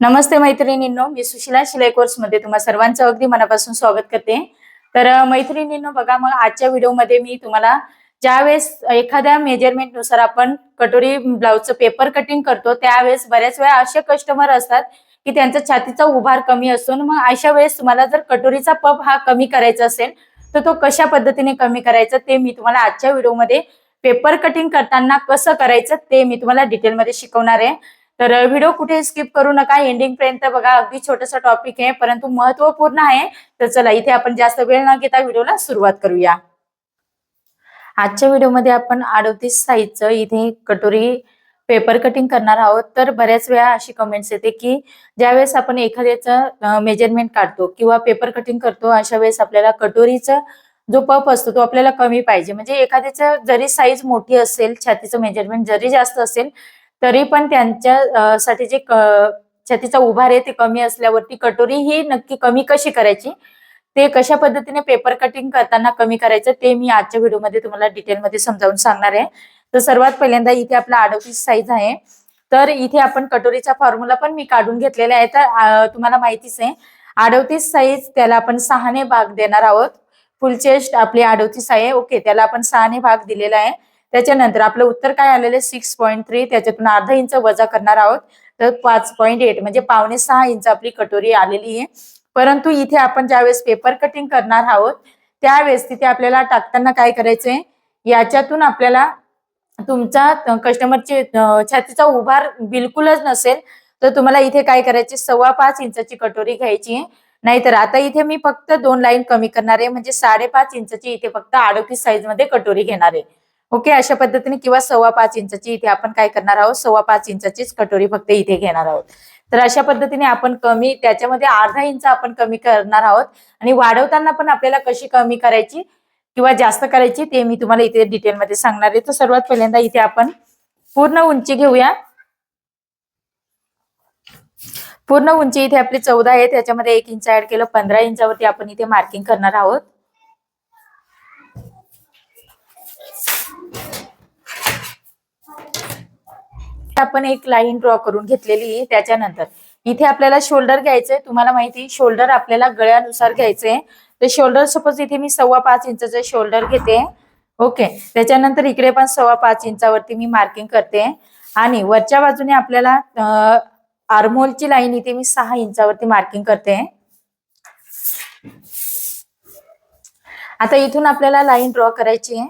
नमस्ते मैत्रिणींनो मी सुशिला शिलाई कोर्समध्ये तुम्हा सर्वांचं अगदी मनापासून स्वागत करते. तर मैत्रिणींनो बघा मग आजच्या व्हिडिओमध्ये मी तुम्हाला ज्यावेळेस एखाद्या मेजरमेंटनुसार आपण कटोरी ब्लाउजचं पेपर कटिंग करतो त्यावेळेस बऱ्याच वेळा असे कस्टमर असतात की त्यांचा छातीचा उभार कमी असतो मग अशा वेळेस तुम्हाला जर कटोरीचा पप हा कमी करायचा असेल तर तो कशा पद्धतीने कमी करायचा ते मी तुम्हाला आजच्या व्हिडिओमध्ये पेपर कटिंग करताना कसं करायचं ते मी तुम्हाला डिटेलमध्ये शिकवणार आहे. तर व्हिडिओ कुठे स्किप करू नका. एंडिंग पर्यंत बघा. अगदी छोटासा टॉपिक आहे परंतु महत्त्वपूर्ण आहे. तर चला इथे आपण जास्त वेळ न घेता व्हिडिओला सुरुवात करूया. आजच्या व्हिडिओमध्ये आपण अडतीस साईजचं इथे कटोरी पेपर कटिंग करणार आहोत. तर बऱ्याच वेळा अशी कमेंट्स येते की ज्यावेळेस आपण एखाद्याचं मेजरमेंट काढतो किंवा पेपर कटिंग करतो अशा वेळेस आपल्याला कटोरीचं जो पप असतो तो आपल्याला कमी पाहिजे. म्हणजे एखाद्याचं जरी साईज मोठी असेल छातीचं मेजरमेंट जरी जास्त असेल तरी पण त्यांच्या साठी जे क- छातीचा उभार आहे ते कमी असल्यावरती कटोरी ही नक्की कमी कशी करायची? ते कशा पद्धतीने पेपर कटिंग करताना कमी करायचं ते मी आजच्या व्हिडिओमध्ये तुम्हाला डिटेलमध्ये समजावून सांगणार आहे. तर सर्वात पहिल्यांदा इथे आपला अडोतीस साईज आहे. तर इथे आपण कटोरीचा फॉर्म्युला पण मी काढून घेतलेला आहे. तर तुम्हाला माहितीच आहे अडोतीस साईज त्याला आपण सहाने भाग देणार आहोत. फुल चेस्ट आपली अडोतीस आहे. ओके त्याला आपण सहाने भाग दिलेला आहे. त्याच्यानंतर आपलं उत्तर काय आलेलं आहे? सिक्स पॉईंट थ्री त्याच्यातून अर्धा इंच वजा करणार आहोत. तर पाच पॉईंट एट म्हणजे पावणे सहा इंच आपली कटोरी आलेली आहे. परंतु इथे आपण ज्यावेळेस पेपर कटिंग करणार आहोत त्यावेळेस तिथे आपल्याला टाकताना काय करायचंय? याच्यातून आपल्याला तुमचा कस्टमरची छातीचा उभार बिलकुलच नसेल तर तुम्हाला इथे काय करायचे सव्वा पाच इंचाची कटोरी घ्यायची नाहीतर आता इथे मी फक्त दोन लाईन कमी करणार आहे. म्हणजे साडेपाच इंचाची इथे फक्त अडोतीस साईजमध्ये कटोरी घेणार आहे. ओके अशा पद्धतीने किंवा सव्वा पाच इंचाची इथे आपण काय करणार आहोत? सव्वा पाच इंचाचीच कटोरी फक्त इथे घेणार आहोत. तर अशा पद्धतीने आपण कमी त्याच्यामध्ये अर्धा इंच आपण कमी करणार आहोत. आणि वाढवताना पण आपल्याला कशी कमी करायची किंवा जास्त करायची ते मी तुम्हाला इथे डिटेलमध्ये सांगणार आहे. तर सर्वात पहिल्यांदा इथे आपण पूर्ण उंची घेऊया. पूर्ण उंची इथे आपली चौदा आहे. त्याच्यामध्ये एक इंच ऍड केलं पंधरा इंचावरती आपण इथे मार्किंग करणार आहोत. आपण एक लाईन ड्रॉ करून घेतलेली त्याच्यानंतर. इथे आपल्याला शोल्डर घ्यायचंय. तुम्हाला माहिती शोल्डर आपल्याला गळ्यानुसार घ्यायचंय. तर शोल्डर सपोज इथे मी सव्वा पाच इंचाचं शोल्डर घेते. ओके त्याच्यानंतर इकडे पण सव्वा पाच इंचावरती मी मार्किंग करते. आणि वरच्या बाजूने आपल्याला आर्मोलची लाईन इथे मी सहा इंचावरती मार्किंग करते. आता इथून आपल्याला लाईन ड्रॉ करायची आहे.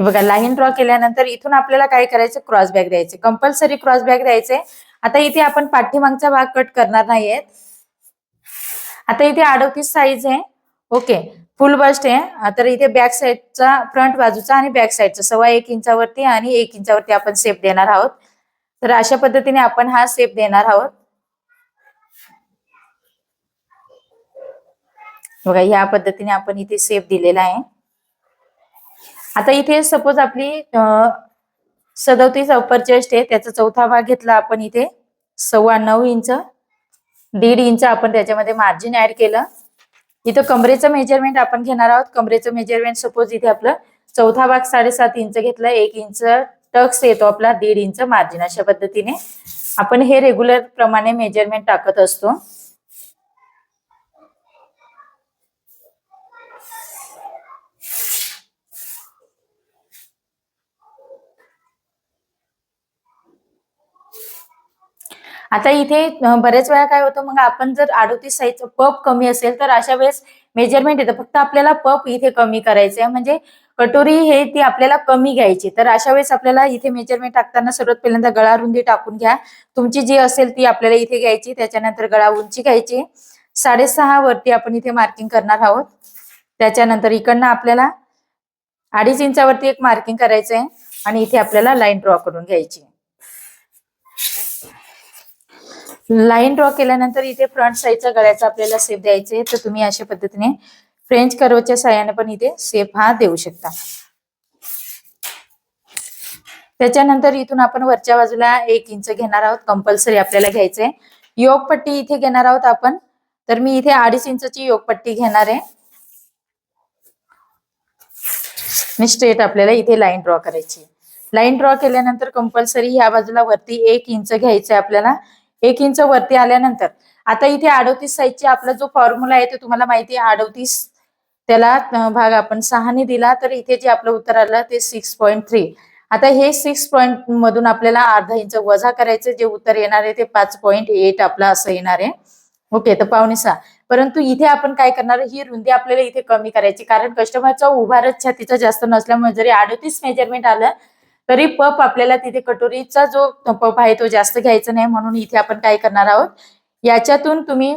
बघा लाईन ड्रॉ केल्यानंतर इथून आपल्याला काय करायचं? क्रॉस बॅग द्यायचे. कंपल्सरी क्रॉस बॅग द्यायचे. आता इथे आपण पाठीमागचा भाग कट करणार नाहीयेत. आता इथे अडोतीस साईज आहे. ओके फुल बस्ट आहे. तर इथे बॅक साईडचा फ्रंट बाजूचा आणि बॅक साईडचा सव्वा एक इंचावरती आणि एक इंचावरती आपण सेप देणार आहोत. तर अशा पद्धतीने आपण हा सेप देणार आहोत. बघा ह्या पद्धतीने आपण इथे सेप दिलेला आहे. आता इथे सपोज आपली सदोतीस अपर चेस्ट आहे त्याचा चौथा भाग घेतला आपण इथे. सव्वा नऊ इंच दीड इंच आपण त्याच्यामध्ये मार्जिन ऍड केलं. इथं कमरेचं मेजरमेंट आपण घेणार आहोत. कमरेचं मेजरमेंट सपोज इथे आपलं चौथा भाग साडेसात इंच घेतला एक इंच टक्स येतो आपला दीड इंच मार्जिन अशा पद्धतीने. आपण हे रेग्युलर प्रमाणे मेजरमेंट टाकत असतो. आता इथे बऱ्याच वेळा काय होतं मग आपण जर अडोतीस साईजचं पप कमी असेल तर अशा वेळेस मेजरमेंट येतं. फक्त आपल्याला पप इथे कमी करायचं आहे म्हणजे कटोरी हे ती आपल्याला कमी घ्यायची. तर अशा वेळेस आपल्याला इथे मेजरमेंट टाकताना सर्वात पहिल्यांदा गळा रुंदी टाकून घ्या. तुमची जी असेल ती आपल्याला इथे घ्यायची. त्याच्यानंतर गळा उंची घ्यायची. साडेसहा वरती आपण इथे मार्किंग करणार आहोत. त्याच्यानंतर इकडनं आपल्याला अडीच इंचावरती एक मार्किंग करायचं आहे आणि इथे आपल्याला लाईन ड्रॉ करून घ्यायची. लाईन ड्रॉ केल्यानंतर इथे फ्रंट साईडच्या गळ्याचा आपल्याला सेप द्यायचे तर तुम्ही अशा पद्धतीने फ्रेंच कर्वच्या साह्याने पण इथे सेप हा देऊ शकता. त्याच्यानंतर इथून आपण वरच्या बाजूला एक इंच घेणार आहोत. कंपल्सरी आपल्याला घ्यायचंय. योगपट्टी इथे घेणार आहोत आपण. तर मी इथे अडीच इंचची योगपट्टी घेणार आहे. मी स्ट्रेट आपल्याला इथे लाईन ड्रॉ करायची लाईन ड्रॉ केल्यानंतर कंपल्सरी ह्या बाजूला वरती एक इंच घ्यायचंय आपल्याला. एक इंच वरती आल्यानंतर. आता इथे अडोतीस साईजची आपला जो फॉर्म्युला आहे तो तुम्हाला माहिती आहे अडोतीस. त्याला भाग आपण सहाने दिला तर इथे जे आपलं उत्तर आलं ते सिक्स पॉईंट थ्री आता हे सिक्स पॉईंट मधून आपल्याला अर्धा इंच वजा करायचं जे उत्तर येणार आहे ते पाच पॉईंट एट आपलं असं येणार आहे. ओके तर पावणे सहा. परंतु इथे आपण काय करणार ही रुंदी आपल्याला इथे कमी करायची कारण कस्टमरचा उभारच छातीचा जास्त नसल्यामुळे जरी अडतीस मेजरमेंट आलं तरी पप आपल्याला तिथे कटोरीचा जो पप आहे तो जास्त घ्यायचा नाही म्हणून इथे आपण काय करणार आहोत? याच्यातून तुम्ही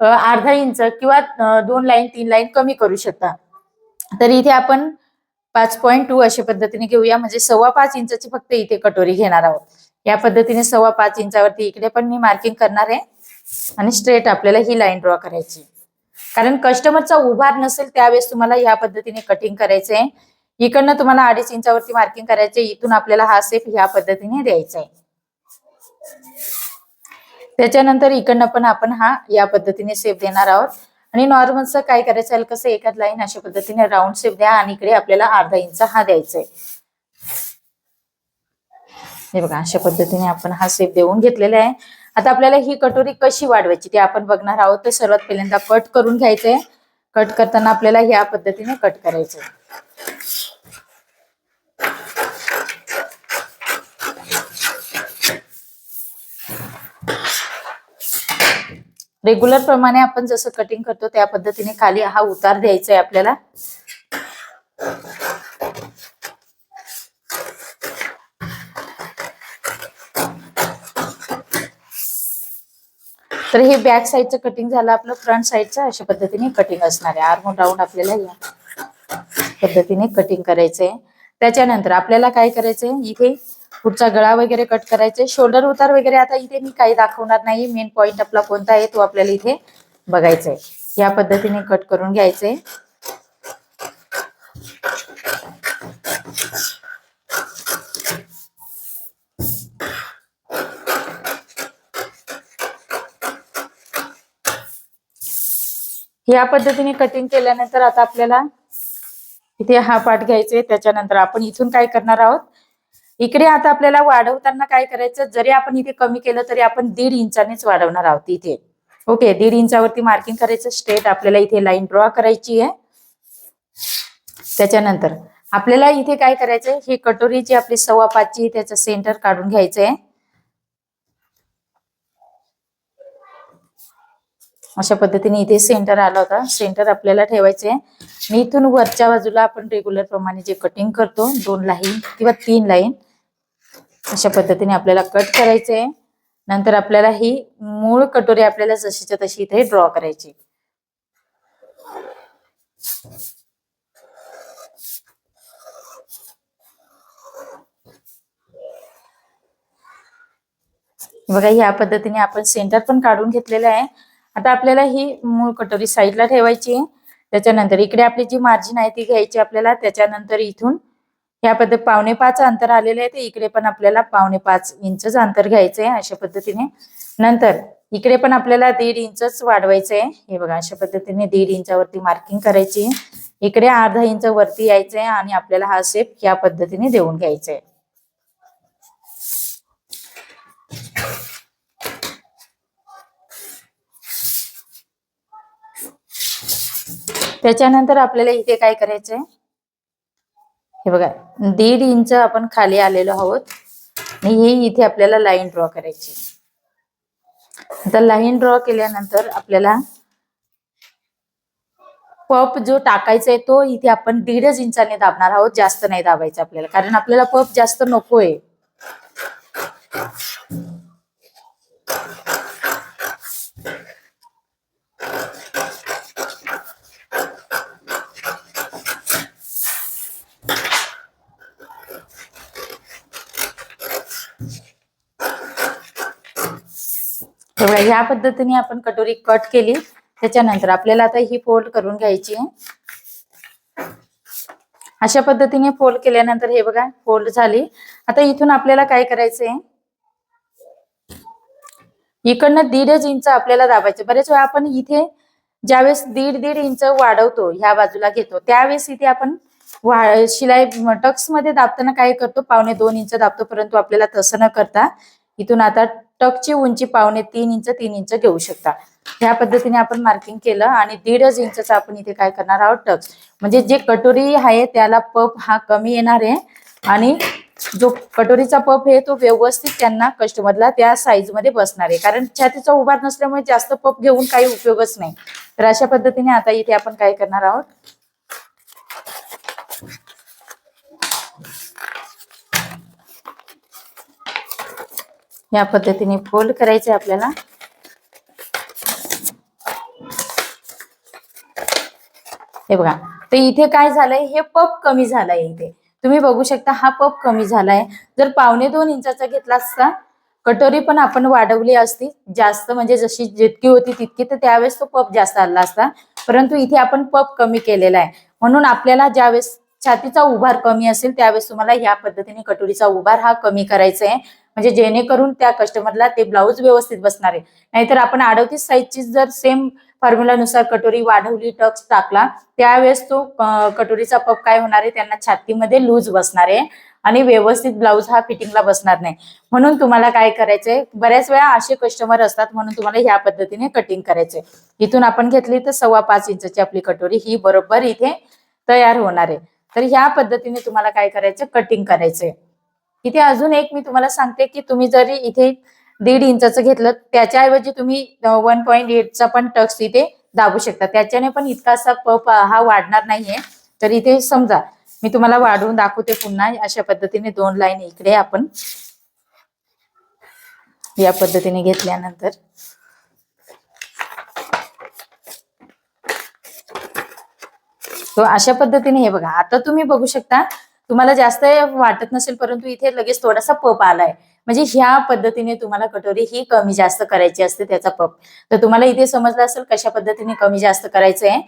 अर्धा इंच किंवा दोन लाईन तीन लाईन कमी करू शकता. तर इथे आपण पाच पॉईंट टू अशा पद्धतीने घेऊया. म्हणजे सव्वा पाच इंचाची फक्त इथे कटोरी घेणार आहोत. या पद्धतीने सव्वा पाच इंचावरती इकडे पण मी मार्किंग करणार आहे. आणि स्ट्रेट आपल्याला ही लाईन ड्रॉ करायची. कारण कस्टमरचा उभार नसेल त्यावेळेस तुम्हाला या पद्धतीने कटिंग करायचं आहे इकडनं तुम्हाला अडीच इंचावरती मार्किंग करायचे इथून आपल्याला हा सेप ह्या पद्धतीने द्यायचा आहे त्याच्यानंतर इकडनं पण आपण हा या पद्धतीने सेप देणार आहोत. आणि नॉर्मलचं काय करायचं? आहे कसं एखाद लाईन अशा पद्धतीने राऊंड सेप द्या आणि इकडे आपल्याला अर्धा इंच हा द्यायचा आहे हे बघा अशा पद्धतीने आपण हा सेप देऊन घेतलेला आहे. आता आपल्याला ही कटोरी कशी वाढवायची ते आपण बघणार आहोत. तर सर्वात पहिल्यांदा कट करून घ्यायचंय. कट करताना आपल्याला ह्या पद्धतीने कट करायचंय. रेग्युलर प्रमाणे आपण जसं कटिंग करतो त्या पद्धतीने खाली हा उतार द्यायचा आहे आपल्याला. तर हे बॅक साईडचं कटिंग झालं आपलं फ्रंट साईडचं अशा पद्धतीने कटिंग असणार आहे. आर्मो राऊंड आपल्याला या पद्धतीने कटिंग करायचंय. त्याच्यानंतर आपल्याला काय करायचंय? इथे पुढचा गळा वगैरे कट करायचे. शोल्डर उतार वगैरे आता इथे मी काही दाखवणार नाही. मेन पॉइंट आपला कोणता आहे तो आपल्याला इथे बघायचा आहे या पद्धतीने कट करून घ्यायचंय या पद्धतीने कटिंग केल्यानंतर आता आपल्याला इथे हा पार्ट घ्यायचे. त्याच्यानंतर आपण इथून काय करणार आहोत? इकडे आता आपल्याला वाढवताना काय करायचं? जरी आपण इथे कमी केलं तरी आपण दीड इंचानेच वाढवणार आहोत इथे. ओके दीड इंचावरती मार्किंग करायचं स्ट्रेट आपल्याला इथे लाईन ड्रॉ करायची आहे. त्याच्यानंतर आपल्याला इथे काय करायचंय? ही कटोरी जी आपली सव्वा पाचची त्याचं सेंटर काढून घ्यायचं आहे अशा पद्धतीने इथे सेंटर आला होता. सेंटर आपल्याला ठेवायचे मी इथून वरच्या बाजूला आपण रेग्युलर प्रमाणे जे कटिंग करतो दोन लाईन किंवा तीन लाईन अशा पद्धतीने आपल्याला कट करायचे नंतर आपल्याला ही मूळ कटोरी आपल्याला जशीच्या तशी इथे ड्रॉ करायची. बघा ह्या पद्धतीने आपण सेंटर पण काढून घेतलेलं आहे. आता आपल्याला ही मूळ कटोरी साईडला ठेवायची आहे. त्याच्यानंतर इकडे आपली जी मार्जिन आहे ती घ्यायची आपल्याला. त्याच्यानंतर इथून ह्या पद्धत पावणे पाच अंतर आलेलं आहे. ते इकडे पण आपल्याला पावणे पाच इंचच अंतर घ्यायचं आहे अशा पद्धतीने. नंतर इकडे पण आपल्याला दीड इंचच वाढवायचं आहे हे बघा अशा पद्धतीने दीड इंचावरती मार्किंग करायची. इकडे अर्धा इंच वरती यायचंय आणि आपल्याला हा शेप या पद्धतीने देऊन घ्यायचा आहे त्याच्यानंतर आपल्याला इथे काय करायचंय? हे बघा दीड इंच आपण खाली आलेलो आहोत. आणि हे इथे आपल्याला लाईन ड्रॉ करायची आता लाईन ड्रॉ केल्यानंतर आपल्याला पप जो टाकायचा आहे तो इथे आपण दीडच इंचाने दाबणार आहोत जास्त नाही दाबायचा आपल्याला. कारण आपल्याला पप जास्त नकोय. तेवढा ह्या पद्धतीने आपण कटोरी कट केली. त्याच्यानंतर आपल्याला आता ही फोल्ड करून घ्यायची आहे. अशा पद्धतीने फोल्ड केल्यानंतर हे बघा फोल्ड झाली. आता इथून आपल्याला काय करायचंय? इकडनं दीडच इंच आपल्याला दाबायचं. बरेच वेळा आपण इथे ज्यावेळेस दीड दीड इंच वाढवतो ह्या बाजूला घेतो त्यावेळेस इथे आपण वा- शिलाई टक्समध्ये दाबताना काय करतो? पावणे दोन इंच दाबतो परंतु आपल्याला तसं न करता इथून आता टकची उंची पावणे तीन इंच तीन इंच घेऊ शकता. ह्या पद्धतीने आपण मार्किंग केलं आणि दीडच इंचचा आपण इथे काय करणार आहोत? टक. म्हणजे जे कटोरी आहे त्याला पप हा कमी येणार आहे आणि जो कटोरीचा पप आहे तो व्यवस्थित त्यांना कस्टमरला त्या साईजमध्ये बसणार आहे. कारण छातीचा उभार नसल्यामुळे जास्त पप घेऊन काही उपयोगच नाही. तर अशा पद्धतीने आता इथे आपण काय करणार आहोत? या पद्धतीने फोल्ड करायचे आपल्याला. हे बघा तर इथे काय झालंय? हे पप कमी झालाय इथे. तुम्ही बघू शकता हा पप कमी झालाय. जर पावणे दोन इंचाचा घेतला असता कटोरी पण आपण वाढवली असती जास्त म्हणजे जशी जितकी होती तितकी तर त्यावेळेस तो पप जास्त आला असता. परंतु इथे आपण पप कमी केलेला आहे. म्हणून आपल्याला ज्यावेळेस छातीचा उभार कमी असेल त्यावेळेस तुम्हाला ह्या पद्धतीने कटोरीचा उभार हा कमी करायचा आहे. म्हणजे जेणेकरून त्या कस्टमरला ते ब्लाऊज व्यवस्थित बसणार आहे. नाहीतर आपण अडवतीस साईजची जर सेम फॉर्म्युलानुसार कटोरी वाढवली टक्स टाकला त्यावेळेस तो कटोरीचा पप काय होणार आहे? त्यांना छातीमध्ये लूज बसणार आहे आणि व्यवस्थित ब्लाऊज हा फिटिंगला बसणार नाही. म्हणून तुम्हाला काय करायचंय? बऱ्याच वेळा असे कस्टमर असतात म्हणून तुम्हाला ह्या पद्धतीने कटिंग करायचंय. इथून आपण घेतली तर सव्वा पाच इंचची आपली कटोरी ही बरोबर इथे तयार होणार आहे. तर ह्या पद्धतीने तुम्हाला काय करायचं कटिंग करायचंय. इथे अजून एक मी तुम्हाला सांगते की तुम्ही जरी इथे दीड इंचाचं घेतलं त्याच्याऐवजी तुम्ही वन पॉईंट एटचा पण टक्स इथे दाबू शकता. त्याच्याने पण इतकासा पप हा वाढणार नाहीये. तर इथे समजा मी तुम्हाला वाढवून दाखवते पुन्हा. अशा पद्धतीने दोन लाईन इकडे आपण या पद्धतीने घेतल्यानंतर. तो अशा पद्धतीने हे बघा. आता तुम्ही बघू शकता तुम्हाला जास्त वाटत नसेल परंतु इथे लगेच थोडासा पप आलाय. म्हणजे ह्या पद्धतीने तुम्हाला कटोरी ही कमी जास्त करायची असते त्याचा पप. तर तुम्हाला इथे समजलं असेल कशा पद्धतीने कमी जास्त करायचं आहे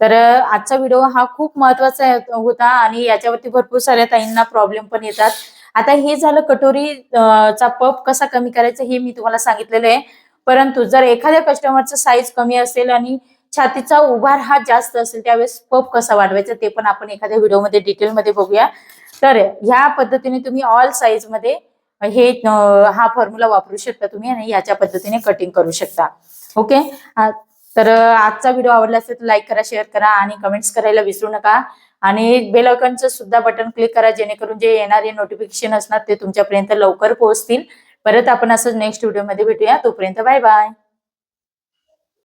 तर आजचा व्हिडिओ हा खूप महत्त्वाचा होता आणि याच्यावरती भरपूर साऱ्या ताईंना प्रॉब्लेम पण येतात. आता हे झालं कटोरी चा पप कसा कमी करायचा हे मी तुम्हाला सांगितलेलं आहे. परंतु जर एखाद्या कस्टमरचा साईज कमी असेल आणि छातीचा उभार हा जास्त असेल त्यावेळेस पप कसा वाढवायचा ते पण आपण एखाद्या व्हिडिओमध्ये डिटेलमध्ये बघूया. तर ह्या पद्धतीने तुम्ही ऑल साईजमध्ये हे हा फॉर्म्युला वापरू शकता तुम्ही आणि याच्या पद्धतीने कटिंग करू शकता. ओके तर आजचा व्हिडिओ आवडला असेल तर लाईक करा शेअर करा आणि कमेंट्स करायला विसरू नका. आणि बेल आयकॉनचं सुद्धा बटन क्लिक करा जेणेकरून जे येणारे नोटिफिकेशन असणार ते तुमच्यापर्यंत लवकर पोहोचतील. परत आपण असं नेक्स्ट व्हिडिओमध्ये भेटूया. तोपर्यंत बाय बाय